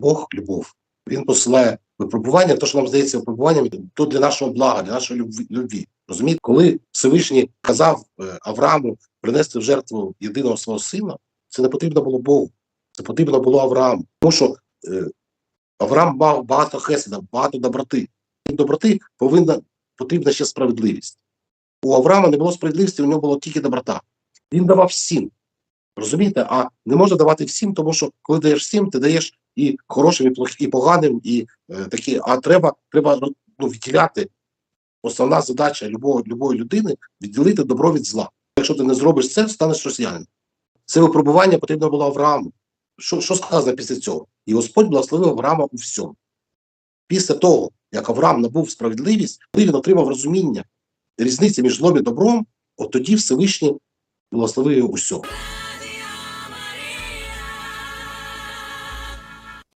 Бог любов. Він посилає випробування, то, що нам здається випробуванням, то для нашого блага, для нашої любві-. Розумієте, коли Всевишній казав е, Аврааму принести в жертву єдиного свого сина, це не потрібно було Богу, це потрібно було Аврааму. Тому що е, Авраам мав багато хеседа, багато доброти. Крім доброти повинна потрібна ще справедливість. У Авраама не було справедливості, у нього було тільки доброта. Він давав всім. Розумієте? А не можна давати всім, тому що коли даєш всім, ти даєш і хорошим, і плох- і поганим, і е, такі. А треба, треба ну, відділяти. Основна задача любого, любої людини відділити добро від зла. Якщо ти не зробиш це, станеш росіянином. Це випробування потрібно було Аврааму. Що, що сказано після цього? І Господь благословив Авраама у всьому. Після того, як Авраам набув справедливість, коли він отримав розуміння різниці між злом і добром, от тоді Всевишній благословив його усьому.